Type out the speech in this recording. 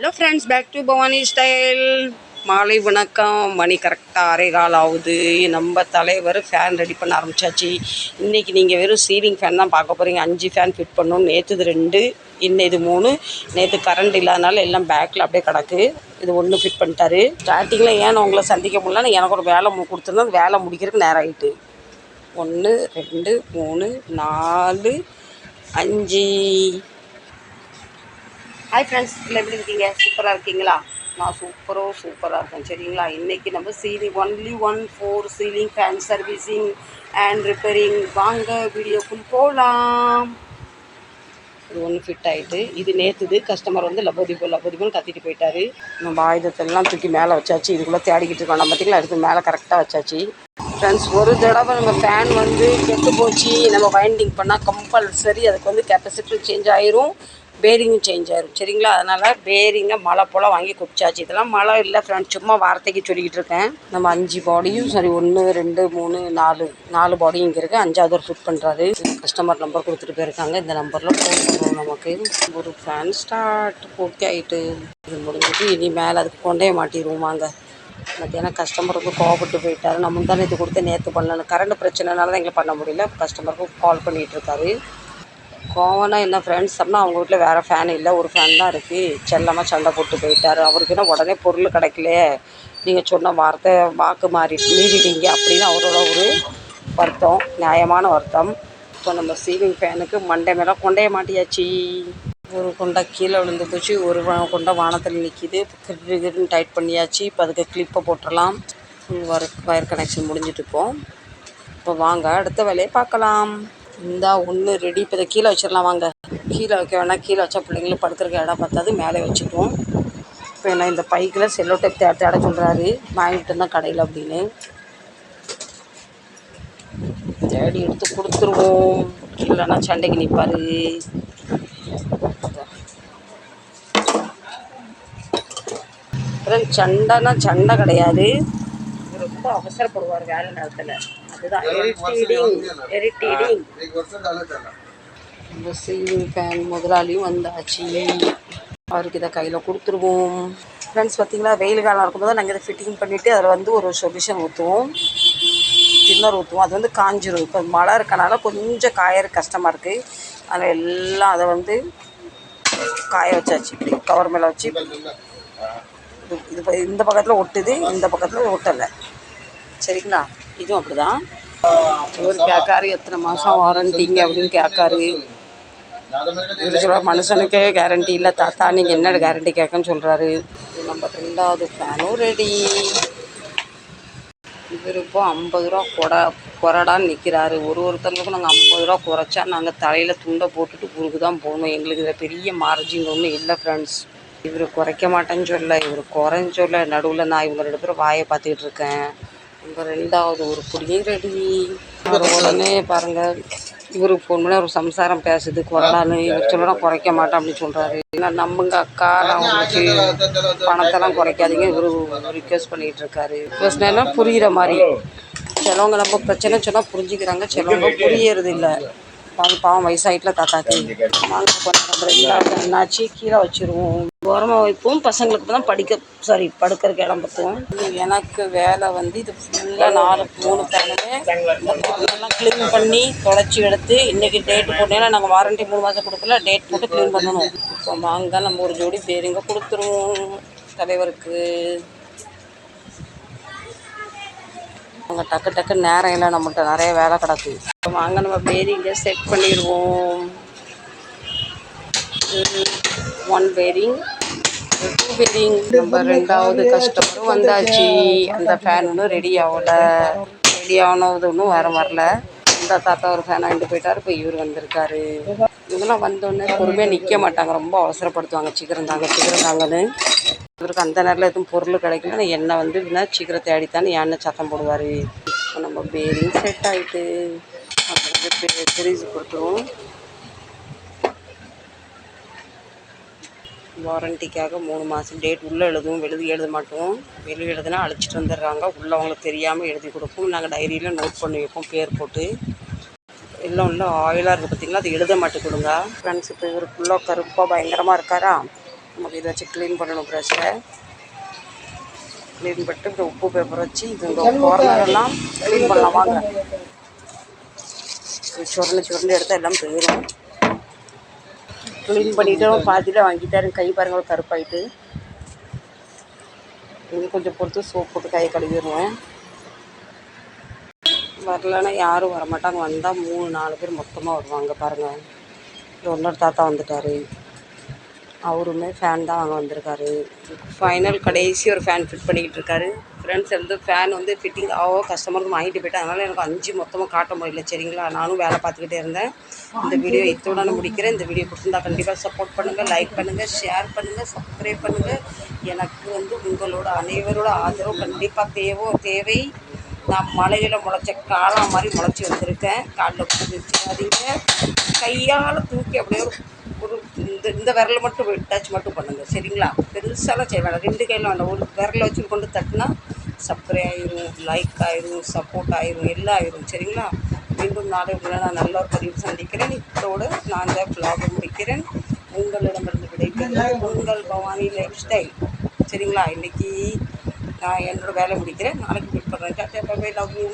Hello friends back to Bhavani style மாலை வணக்கம். மணி கரெக்டாக அரை கால் ஆகுது. நம்ம தலைவர் ஃபேன் ரெடி பண்ண ஆரம்பிச்சாச்சு. இன்றைக்கி நீங்கள் வெறும் சீலிங் ஃபேன் தான் பார்க்க போகிறீங்க அஞ்சு ஃபேன் ஃபிட் பண்ணணும். நேற்றுது ரெண்டு இன்னும் இது மூணு. நேற்று கரண்ட் இல்லாதனால எல்லாம் பேக்கில் அப்படியே கிடக்கு. இது ஒன்று ஃபிட் பண்ணிட்டாரு. ஸ்டார்டிங்கில் ஏன் உங்களை சந்திக்க முடியலன்னு எனக்கு ஒரு வேலை கொடுத்துருந்தா வேலை முடிக்கிறதுக்கு நேரம் ஆகிட்டு ஒன்று ரெண்டு மூணு நாலு அஞ்சு. ஹாய் ஃப்ரெண்ட்ஸ் இல்லை எப்படி இருக்கீங்க? சூப்பராக இருக்கீங்களா? நான் சூப்பரோ சூப்பராக இருக்கேன். சரிங்களா? இன்றைக்கி நம்ம ceiling only one four ceiling fan servicing and repairing வாங்க வீடியோக்குள் போகலாம் இது ஒன்று ஃபிட் ஆகிட்டு இது நேற்றுது கஸ்டமர் வந்து லபோதிபோ லபோதிபோன்னு கத்திட்டு போயிட்டாரு. நம்ம ஆயுதத்தெல்லாம் தூக்கி மேலே வச்சாச்சு. இதுக்குள்ளே தேடிக்கிட்டு இருக்கோம். நம்ம பார்த்திங்களா எடுத்து மேலே கரெக்டாக வச்சாச்சு. ஃப்ரெண்ட்ஸ் ஒரு தடவை நம்ம ஃபேன் வந்து கெட்டு போச்சு. நம்ம வைண்டிங் பண்ணால் கம்பல்சரி அதுக்கு வந்து கெப்பாசிட்டி சேஞ்ச் ஆயிரும். பேரிங்கும் சேஞ்ச் ஆயிரும். சரிங்களா? அதனால் பேரிங்கை மழை போல் வாங்கி குப்பிச்சாச்சு இதெல்லாம் மழை இல்லை ஃப்ரெண்ட்ஸ் சும்மா வார்த்தைக்கு சொல்லிக்கிட்டு இருக்கேன். நம்ம அஞ்சு பாடியும் சரி ஒன்று ரெண்டு மூணு நாலு நாலு பாடியும் இங்கே இருக்குது அஞ்சாவது ஒரு ஃபிட் பண்ணுறாரு கஸ்டமர் நம்பர் கொடுத்துட்டு போயிருக்காங்க. இந்த நம்பரில் ஃபோன் பண்ணுவோம் நமக்கு. ஒரு ஃபேன் ஸ்டார்ட் ஓகே ஆகிட்டு இது முடிஞ்சிட்டு இனி மேலே அதுக்கு கொண்டே மாட்டிடுவோம் வாங்க. மத்தியானம் கஸ்டமருக்கு கோவப்பட்டு போயிட்டாரு. நம்ம தான் இது கொடுத்து நேற்று பண்ணல கரண்ட் பிரச்சனைனால தான் எங்களுக்கு பண்ண முடியல. கஸ்டமருக்கு கால் பண்ணிகிட்டு இருக்காரு. கோவம்னா என்ன ஃப்ரெண்ட்ஸ் அப்படின்னா அவங்க வீட்டில் வேறு ஃபேன் இல்லை. ஒரு ஃபேன் தான் இருக்குது செல்லமாக சண்டை போட்டு போயிட்டாரு. அவருக்குன்னா உடனே பொருள் கிடைக்கலையே. நீங்கள் சொன்ன வார்த்தை வாக்கு மாறி மீறிட்டீங்க அப்படின்னு அவரோட ஒரு வருத்தம் நியாயமான வருத்தம். இப்போ நம்ம சீலிங் ஃபேனுக்கு மண்டை மேலே கொண்டைய மாட்டியாச்சு. ஒரு கொண்டை கீழே விழுந்து போச்சு. ஒரு குண்டை கொண்டை வானத்தில் நிற்கிது கிருன்னு டைட் பண்ணியாச்சு. இப்போ அதுக்கு கிளிப்பை போட்டுடலாம். ஒர்க் ஒயர் கனெக்ஷன் முடிஞ்சிட்டு இப்போ வாங்க அடுத்த வேலையை பார்க்கலாம். இந்தா ஒன்று ரெடி இப்போ இதை கீழே வச்சிடலாம் வாங்க. கீழே வைக்க வேணாம் கீழே வச்சா பிள்ளைங்களுக்கு படுக்கிறக்கு இடம் பார்த்தாது. மேலே வச்சுட்டோம். இப்போ என்ன இந்த பைக்கில் செல்லோ டேப் தேட தேட சொல்கிறாரு வாங்கிட்டு தான் கடையில் அப்படின்னு. தேடி எடுத்து கொடுத்துருவோம். இல்லைன்னா சண்டைக்கு நிற்பார் சண்டைனா சண்டை கிடையாது. ரொம்ப அவசரப்படுவார் வேலை நேரத்தில். இதுதான் இரிட்டேடிங் இரிட்டேடிங் இந்த சீலிங் ஃபேன் முதலாளியும் வந்தாச்சு. அவருக்கு இதை கையில் கொடுத்துருவோம். ஃப்ரெண்ட்ஸ் பார்த்தீங்களா? வெயில் காலம் இருக்கும்போது நாங்கள் இதை ஃபிட்டிங் பண்ணிவிட்டு அதில் வந்து ஒரு சொல்யூஷன் ஊற்றுவோம் டின்னர் ஊற்றுவோம் அது வந்து காஞ்சிரும். இப்போ மழை இருக்கனால கொஞ்சம் காயற கஷ்டமாக இருக்குது அதில் எல்லாம் அதை வந்து காய வச்சாச்சு. இப்படி கவர் மேலே வச்சு இது இது இந்த பக்கத்தில் ஒட்டுது இந்த பக்கத்தில் ஒட்டலை. சரிங்களா? இதுவும் அப்படிதான். இவர் கேட்காரு எத்தனை மாதம் வாரண்டிங்க அப்படின்னு கேட்காரு. இவர் சொல்ற மனுஷனுக்கே கேரண்டி இல்லை தாத்தா நீங்கள் என்ன கேரண்டி கேட்கன்னு சொல்கிறாரு நம்ம ரெண்டாவது ஃபேனும் ரெடி இவர் இப்போ ஐம்பது ரூபா கொடை கொரடான்னு நிற்கிறாரு ஒரு ஒருத்தங்களுக்கும் நாங்கள் ஐம்பது ரூபா குறைச்சா நாங்கள் தலையில் துண்டை போட்டுட்டு ஊருக்கு தான் போகணும். எங்களுக்கு இதில் பெரிய மார்ஜின் ஒன்றும் இல்லை ஃப்ரெண்ட்ஸ் இவர் குறைக்க மாட்டேன்னு சொல்ல இவர் குறைன்னு சொல்ல நடுவில் நான் இவங்க ரெண்டு பேரும் வாயை பார்த்துக்கிட்டு இருக்கேன். நம்ம ரெண்டாவது ஒரு குடியும் ரெடி. உடனே பாருங்கள் இவருக்கு ஃபோன் பண்ணி ஒரு சம்சாரம் பேசுது கொரடான்னு. இவர் சொல்லலாம் குறைக்க மாட்டேன் அப்படின்னு சொல்கிறாரு ஏன்னா நம்புங்க அக்கா நான் உங்களுக்கு பணத்தெல்லாம் குறைக்காதீங்க. இவர் ரிக்வெஸ்ட் பண்ணிகிட்டு இருக்காரு. ரிக்வெஸ்ட்னா புரிகிற மாதிரி. சிலவங்க நம்ம பிரச்சனை சொன்னால் புரிஞ்சுக்கிறாங்க சிலவங்க புரியறது இல்லை பாவம் பாவம் வயசாயிட்டுல தாத்தாக்கு. நாங்கள் கொஞ்சம் ரெண்டாவது என்னாச்சு? கீழே வச்சிருவோம். ஓரமாக வைப்போம். பசங்களுக்கு தான் படிக்க சாரி படுக்கிறதுக்கு இடம் பத்துவோம் எனக்கு வேலை வந்து இது ஃபுல்லாக நாலு மூணு ஃபேனுமே எல்லாம் க்ளீன் பண்ணி தொலைச்சி எடுத்து இன்றைக்கி டேட் போட்டேன்னா நாங்கள் வாரண்டி மூணு மாதம் கொடுக்கல. டேட் போட்டு க்ளீன் பண்ணணும். இப்போ வாங்க நம்ம ஒரு ஜோடி பேருங்க கொடுத்துருவோம். தலைவருக்கு. அவங்க டக்கு டக்கு நேரம் இல்லை. நம்மகிட்ட நிறைய வேலை கிடக்கு. வாங்க நம்ம பேரிங்கை செட் பண்ணிடுவோம். ஒன் பேரிங் டூ பேரிங் நம்ம ரெண்டாவது கஸ்டமரும் வந்தாச்சு. அந்த ஃபேன் ஒன்றும் ரெடி ஆகலை. ரெடி ஆனது ஒன்றும் வர வரல. இந்த தாத்தா ஒரு ஃபேன் வாங்கிட்டு போயிட்டாரு. இப்போ இவர் வந்திருக்காரு. இவங்கெல்லாம் வந்தோடனே பொறுமையாக நிற்க மாட்டாங்க. ரொம்ப அவசரப்படுத்துவாங்க. சீக்கிரம் தாங்க சீக்கிரம் தாங்கன்னு. இவருக்கு அந்த நேரத்தில் எதுவும் பொருள் கிடைக்கல என்னை வந்து சீக்கிரம் தேடித்தானே எண்ணெய் சத்தம் போடுவார். இப்போ நம்ம பேரிங் செட் ஆகிட்டு அப்புறம் சீரீஸ் கொடுத்துருவோம். வாரண்டிக்காக மூணு மாதம் டேட் உள்ளே எழுதுவோம். எழுதி எழுத மாட்டோம். வெளியே எழுதுனா அழைச்சிட்டு வந்துடுறாங்க. உள்ளே அவங்களுக்கு தெரியாமல் எழுதி கொடுப்போம். நாங்கள் டைரியில் நோட் பண்ணி வைப்போம். பேர் போட்டு. எல்லாம் உள்ள ஆயிலாக இருக்குது பார்த்திங்கன்னா அது எழுத மாட்டேங்குதுங்க ஃப்ரெண்ட்ஸ் இப்போ இவர் ஃபுல்லாக கருப்பாக பயங்கரமாக இருக்காரா? நமக்கு இதை வச்சு க்ளீன் பண்ணணும் ப்ரஷ்ஷை க்ளீன் பண்ணிட்டு இந்த உப்பு பேப்பர் வச்சு இது இந்த corner க்ளீன் பண்ணலாம். வாங்க. சுரண்டு சுரண்டு எடுத்தால் எல்லாம் போயிடும் க்ளீன் பண்ணிவிட்டு பாதியில் வாங்கிட்டாரு கை பாருங்கள் கருப்பாயிட்டு. இது கொஞ்சம் பொறுத்து சோப் போட்டு கையை கழுவிடுவேன் வரலன்னா யாரும் வரமாட்டாங்க. வந்தால் மூணு நாலு பேர் மொத்தமாக வருவாங்க பாருங்கள் இன்னொரு தாத்தா வந்துட்டார். அவருமே ஃபேன் தான் வாங்க வந்திருக்காரு. ஃபைனல் கடைசி ஒரு ஃபேன் ஃபிட் பண்ணிக்கிட்டு இருக்காரு. ஃப்ரெண்ட்ஸ் வந்து ஃபேன் வந்து ஃபிட்டிங் ஆகோ கஸ்டமருக்கு வாங்கிட்டு போயிட்டேன் அதனால் எனக்கு அஞ்சு மொத்தமாக காட்ட முடியல சரிங்களா? நானும் வேலை பார்த்துக்கிட்டே இருந்தேன். இந்த வீடியோ இத்தோட நான் முடிக்கிறேன். இந்த வீடியோ பிடிச்சிருந்தா கண்டிப்பாக சப்போர்ட் பண்ணுங்கள் லைக் பண்ணுங்கள் ஷேர் பண்ணுங்கள் சப்ஸ்கிரைப் பண்ணுங்கள் எனக்கு வந்து உங்களோட அனைவரோட ஆதரவு கண்டிப்பாக தேவை தேவை. நான் மலையில் முளைச்ச காலம் மாதிரி முளைச்சி வந்திருக்கேன். காலில் பூ கையால் தூக்கி அப்படியே ஒரு ஒரு இந்த இந்த விரலை மட்டும் டச் மட்டும் பண்ணுங்கள் சரிங்களா? பெருசாலாம் செய்ய வேணாம். ரெண்டு கையில் வேண்டாம் ஒரு விரலை வச்சு கொண்டு தட்டினா சப்ஸ்கிரை ஆயிரும் லைக் ஆயிரும் சப்போர்ட் ஆயிரும் எல்லாம் ஆயிரும். சரிங்களா? மீண்டும் நாளை உங்களை நான் நல்ல ஒரு பதிவு சந்திக்கிறேன். இதோடு நான் இந்த vlog முடிக்கிறேன். உங்களிடமிருந்து விடைபெறுவது உங்கள் பவானி லைஃப் ஸ்டைல் சரிங்களா? இன்னைக்கு நான் என்னோட வேலை முடிக்கிறேன். நாளைக்கு மீட் பண்ணுறேன் டாட்டா பை லவ் யூ